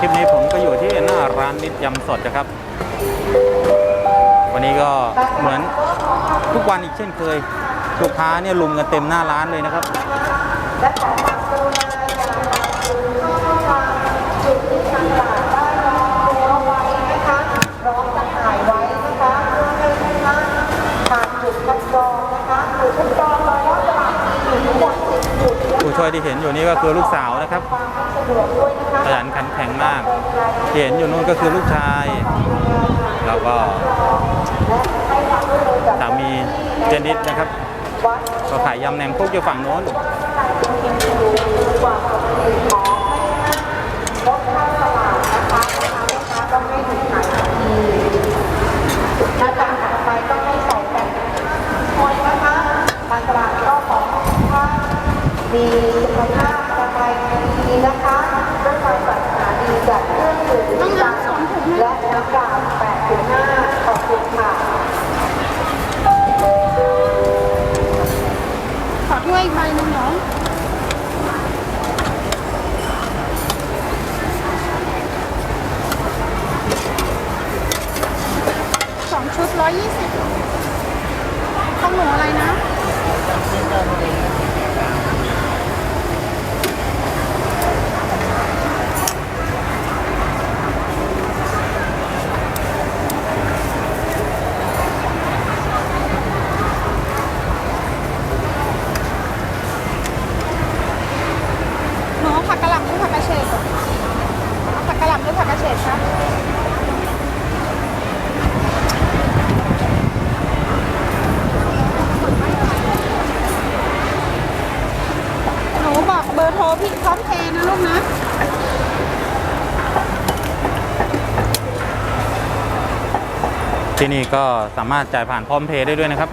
คลิปนี้ผมก็อยู่ที่หน้าร้านนิดยำสดนะครับ วันนี้ก็เหมือนทุกวันอีกเช่นเคย ลูกค้าเนี่ยลุมกันเต็มหน้าร้านเลยนะครับและขอความกรุณาอย่าปักจุดเข้าทางจุดที่ทางด่านได้รองตัวไว้นะคะร้อมจะถ่ายไว้นะคะเพื่อให้ทุกท่านผ่านจุดคัดกรองนะคะจุดคัดกรองมาแล้วจะมีอยู่ทั้งหมด10จุดและผู้ช่วยที่เห็นอยู่นี่ก็คือลูกสาวนะครับ ความไม่สะดวกด้วยนะคะขยันขันแข็งมากที่เห็นอยู่นู่นก็คือลูกชาย แล้วก็และให้ความร่วมมือกับสามีเจนิดนะครับวัดก็ขายยำแหนมคุกอยู่ฝั่งโน้นก องชุดร้อยยี่สิบของหนูอะไรนะ หนูเอาผักกะหล่ำหรือผักกระเฉดเอาผักกะหล่ำหรือผักกระเฉดคะหนูบอกเบอร์โทรพี่พร้อมเพย์นะลูกนะ ที่นี่ก็สามารถจ่ายผ่านพร้อมเพย์ได้ด้วยนะครับ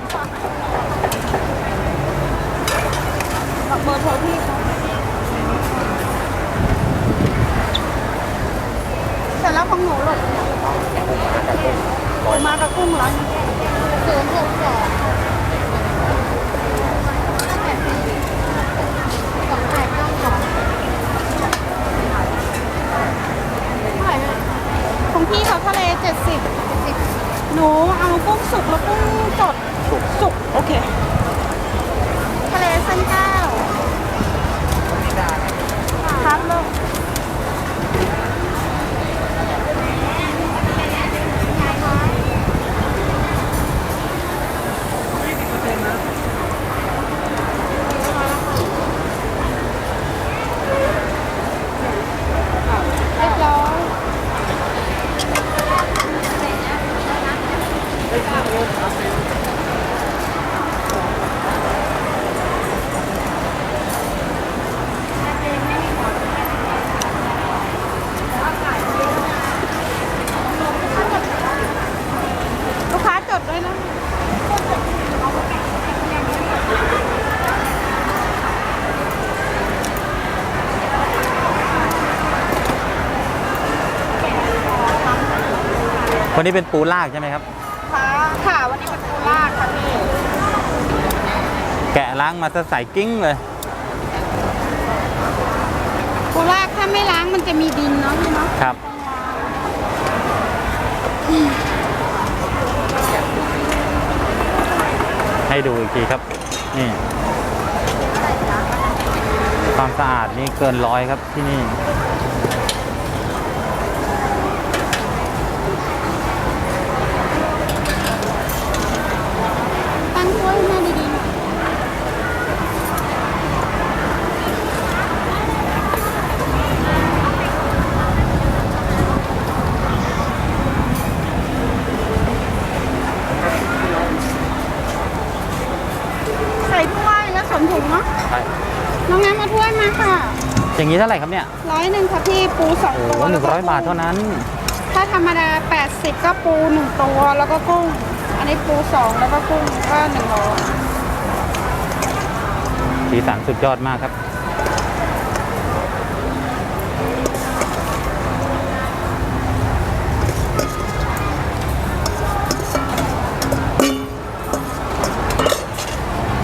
บอกเบอร์โทรพี่เขาเสร็จแล้วของหนูหลดมากับกุ้งเหรอศูนย์หกสองสองแปดเก้าสองของพี่เขาทะเลเจ็ดสิบ หนูเอากุ้งสุกแล้วกุ้งสดสุกโอเคทะเลเส้นเก้าครับลูกเรียบร้อยลูกค้าจดด้วยนะ วันนี้เป็นปูลากใช่ไหมครับ ค่ะค่ะวันนี้เป็นปูลากค่ะพี่แกะล้างมาซะใส่กิ้งเลย ปูลากถ้าไม่ล้างมันจะมีดินเนาะพี่เนาะครับ ให้ดูอีกทีครับ นี่ ความสะอาดนี่เกินร้อยครับที่นี่ ตั้งถ้วยให้แม่ดีๆหน่อยใส่ถ้วยแล้วสมถุงเนาะ น้องน้ำมาถ้วยมาค่ะ อย่าง นี้เท่าไหร่ครับเนี่ยร้อยหนึ่งค่ะพี่ปูสองโอ้ตัวหนึ่งร้อยแล้วก็บาทเท่านั้น ถ้าธรรมดา 80 ก็ปูหนึ่งตัวแล้วก็กุ้ง อันนี้ปูสองแล้วก็กุ้งก็หนึ่งร้อยสีสันสุดยอดมากครับ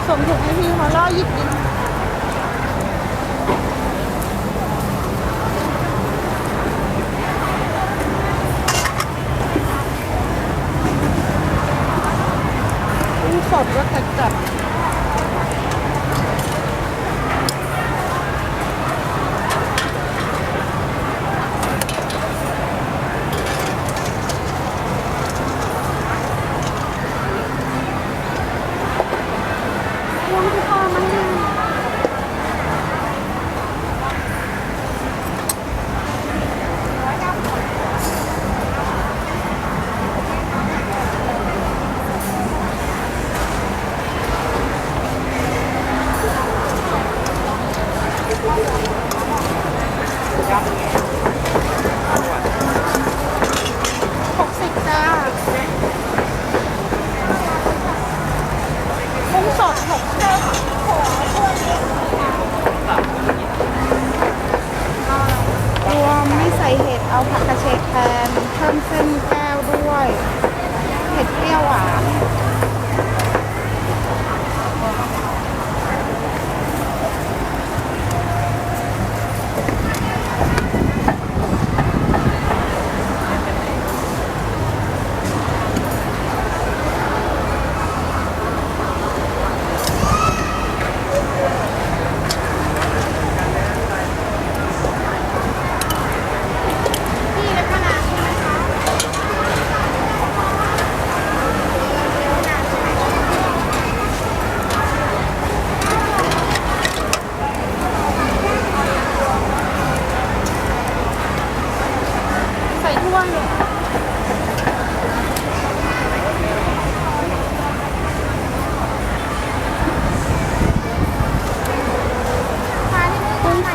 สมถุงให้พี่เขาล่อหยิบดิน Dobra, tak, tak.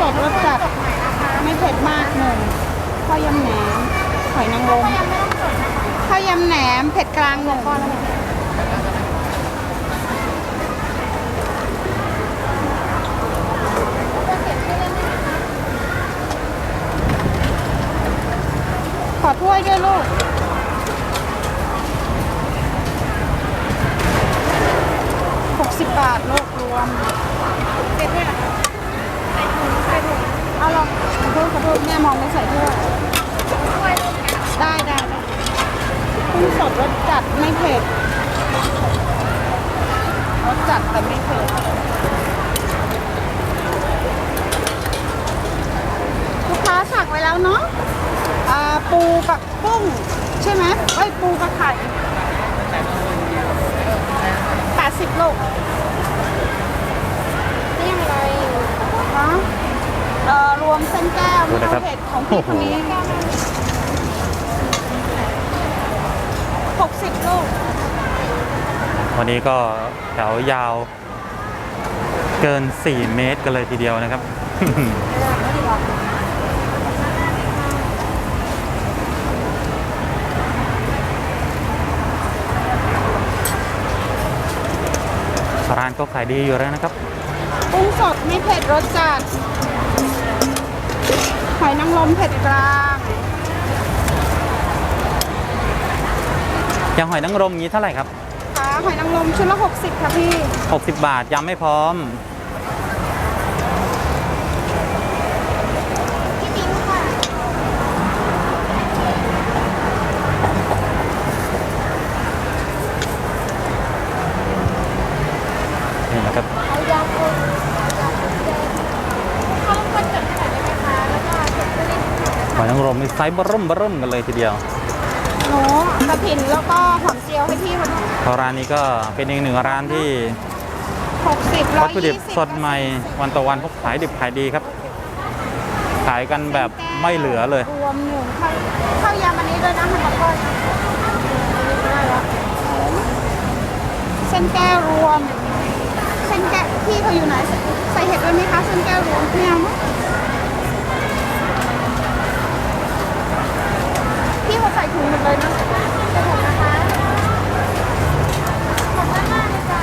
ผ็ดรสจัด ไม่เผ็ดมากหนึ่งข้าวยำแหนมหอยนางรมข้าวยำแหนมเผ็ดกลางหนึ่งขอถ้วยด้วยลูกหกสิบบาทโลกรวม ม่มองไม่ใส่ถ้วยได้ได้ได้กุ้งสดรสจัดไม่เผ็ดรสจัดแต่ไม่เผ็ดลูกค้าสั่งไว้แล้วเนาะอ่าปูกับกุ้งใช่ไหมเอ้ยปูกับไข่แปดสิบลูก เรียกอะไร ฮะเอ่อร วมเส้นแก้วดูไม่นะครับเอาเผ็ดของพี่คนนี้หกสิบลูกวันนี้ก็แถวยาวเกิน 4 เมตรกันเลยทีเดียวนะครับ ร้านก็ขายดีอยู่แล้วนะครับ กุ้งสดไม่เผ็ดรสจัด หอยนางรมเผ็ดกลางอย่างหอยนางรมนี้เท่าไหร่ครับค่ะหอยนางรมชุดละ 60 ค่ะพี่ 60 บาทยำไม่พร้อม พี่มิ้งค่ะ นี่นะครับ เอายำคนข้าวคนจดขนาดได้ไหมคะ แล้วก็จดด้วย หอยนาง รมนี่ไซส์บริ่มบริ่มกันเลยทีเดียวหนูกระถินแล้วก็หอมเจียวให้พี่เขาด้วยเพราะร้านนี้ก็เป็นอีกหนึ่งร้านที่60วัตถุดิบ120สดใหม่วันต่อวันเขาขายดิบขายดีครับ ขายกันแบบไม่เหลือเลย รวมหนึ่งข้าวข้าวยำอันนี้ด้วยนะฮันตะก้อยได้แล้วเส้นแก้วรวม เส้นแก้วพี่เขาอยู่ไหน ใส่เห็ดด้วยไหมคะ เส้นแก้วรวมไม่เอามั้งพี่เขาใส่ ถุงหมดเลยนะจะหมดนะคะขอบคุณมากเลยจ้ะ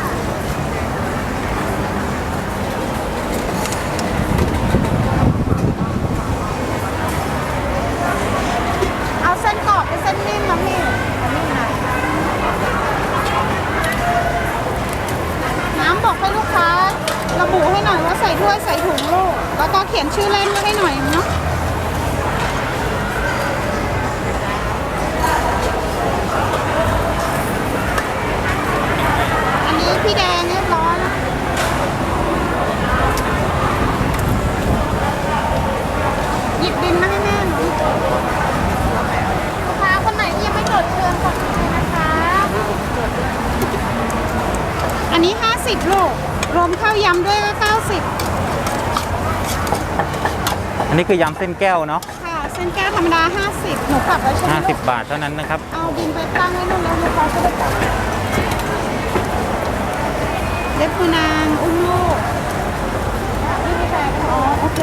เอาเส้นกรอบเป็นเส้นนิ่มนะพี่เอานิ่มหน่อยน้ำบอกให้ลูกค้า ระบุให้หน่อยว่าใส่ถ้วยใส่ถุงลูก แล้วก็เขียนชื่อเล่นไว้ให้หน่อยเนาะ พี่แดงเรียบร้อยแล้วหยิบบินมาให้แม่หนูลูกค้าคนไหนที่ยังไม่จดเชิญกดเลยนะคะ อันนี้ 50ลูกรวมข้าวยำด้วยก็90 อันนี้คือยำเส้นแก้วเนาะค่ะเส้นแก้วธรรมดา 50 หนูกลับแล้วใช่ไหมลูก 50 บาทเท่านั้นนะครับ เอาบินไปตั้งไว้นู่นแล้วลูกค้าจะได้กลับ เล็บคือนางอุ้มลูกนี่ไม่แพงอ๋อโอเค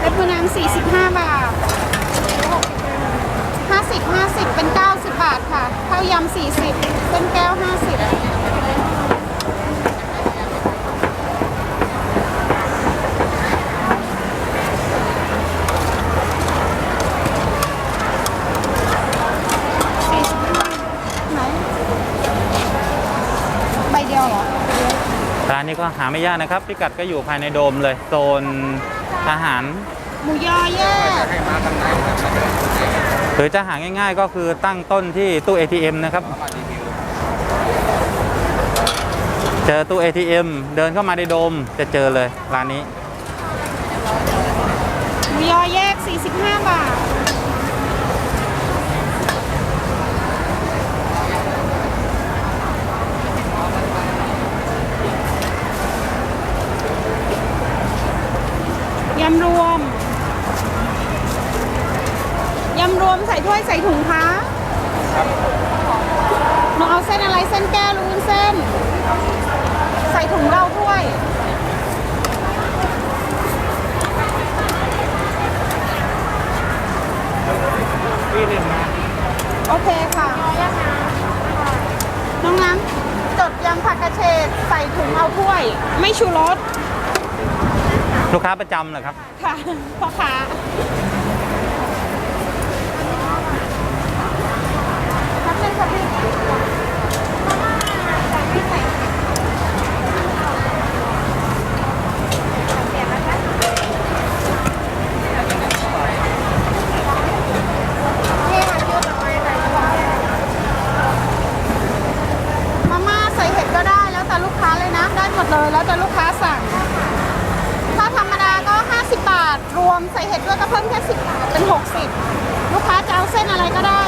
เล็บคือนาง45 บาท 50 50 เป็น 90 บาทค่ะข้าวยำ40เส้นแก้ว 50 45ไหน ใบเดียวเหรอร้านนี้ก็หาไม่ยากนะครับพิกัดก็อยู่ภายในโดมเลยโซนอาหารหมูยอแยกหรือจะหาง่าย ๆ ก็คือตั้งต้นที่ตู้ ATM นะครับ เจอตู้ ATM เดินเข้ามาในโดมจะเจอเลยร้านนี้ หมูยอแยก 45 บาท ถ้วยใส่ถุงคะครับเอาเส้นอะไรเส้นแก้วลุงเส้น ใส่ถุงเราถ้วยนี่หนึ่งนะโอเคค่ะน้องน้ำจดยำผักกระเฉดใส่ถุงเอาถ้วย ไม่ชูรสลูกค้าประจำเหรอครับ ค่ะพ่อค้า มาม่าใส่เห็ดก็ได้แล้วแต่ลูกค้าเลยนะ ได้หมดเลยแล้วแต่ลูกค้าสั่ง ถ้าธรรมดาก็ 50 บาท รวมใส่เห็ดด้วยก็เพิ่มแค่ 10 บาท เป็น 60 ลูกค้าจะเอาเส้นอะไรก็ได้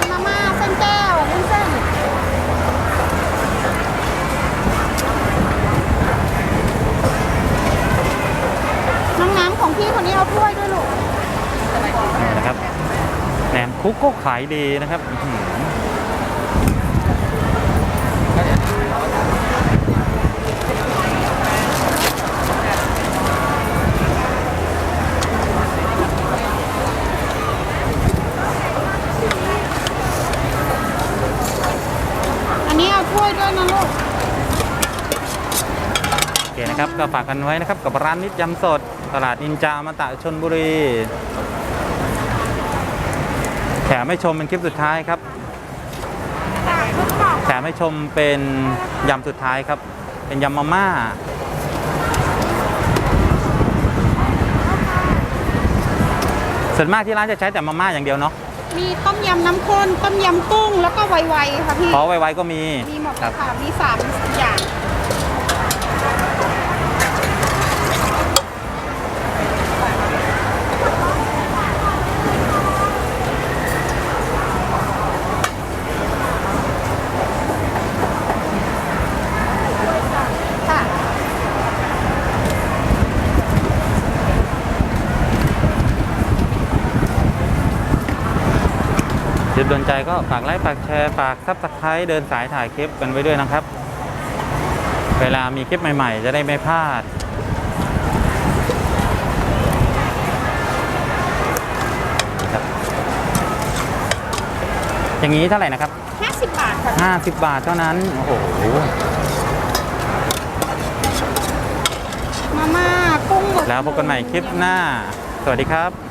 ของพี่คนนี้เอาถ้วยด้วยลูกนี่นะครับแหนมคุกก็ขายดีนะครับอื้อหืออันนี้เอาถ้วยด้วยนะลูกโอ เคนะครับก็ฝากกันไว้นะครับกับร้านนิดยำสด ตลาดนินจามาตะชนบุรีแถมให้ชมเป็นคลิปสุดท้ายครับแถมให้ชมเป็นยำสุดท้ายครับ เป็นยำมาม่าส่วนมากที่ร้านจะใช้แต่มาม่าอย่างเดียวเนาะ มีต้มยำน้ำข้น ต้มยำกุ้ง แล้วก็ไวๆค่ะพี่เพราะไวๆก็มี มีหมดครับค่ะ มีสามอย่าง ใจก็ฝากไลค์ฝากแชร์ฝากซับสไครต์เดินสายถ่ายคลิปกันไว้ด้วยนะครับ เวลามีคลิปใหม่ ๆ จะได้ไม่พลาดครับอย่างนี้เท่าไหร่นะครับ50 บาทค่ะ50 บาทเท่านั้น โอ้โห มาม่ากุ้งหมด แล้วพบกันใหม่คลิปหน้า สวัสดีครับ